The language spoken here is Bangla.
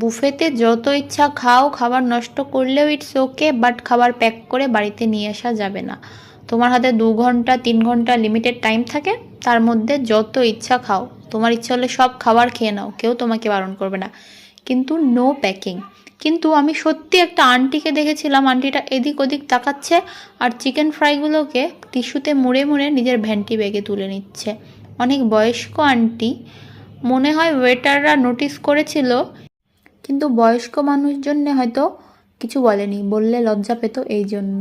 বুফেতে যত ইচ্ছা খাও, খাবার নষ্ট করলেও ইটস ওকে বাট খাবার প্যাক করে বাড়িতে নিয়ে আসা যাবে না। তোমার হাতে দু ঘণ্টা, তিন ঘণ্টা লিমিটেড টাইম থাকে, তার মধ্যে যত ইচ্ছা খাও, তোমার ইচ্ছা হলে সব খাবার খেয়ে নাও, কেউ তোমাকে বারণ করবে না। কিন্তু নো প্যাকিং কিন্তু আমি সত্যি একটা আন্টিকে দেখেছিলাম আন্টিটা এদিক ওদিক তাকাচ্ছে, আর চিকেন ফ্রাইগুলোকে টিস্যুতে মুড়ে মুড়ে নিজের ভ্যান্টি ব্যাগে তুলে নিচ্ছে। অনেক বয়স্ক আন্টি মনে হয় ওয়েটাররা নোটিস করেছিল কিন্তু বয়স্ক মানুষজন্য হয়তো কিছু বলেনি বললে লজ্জা পেত এই জন্য।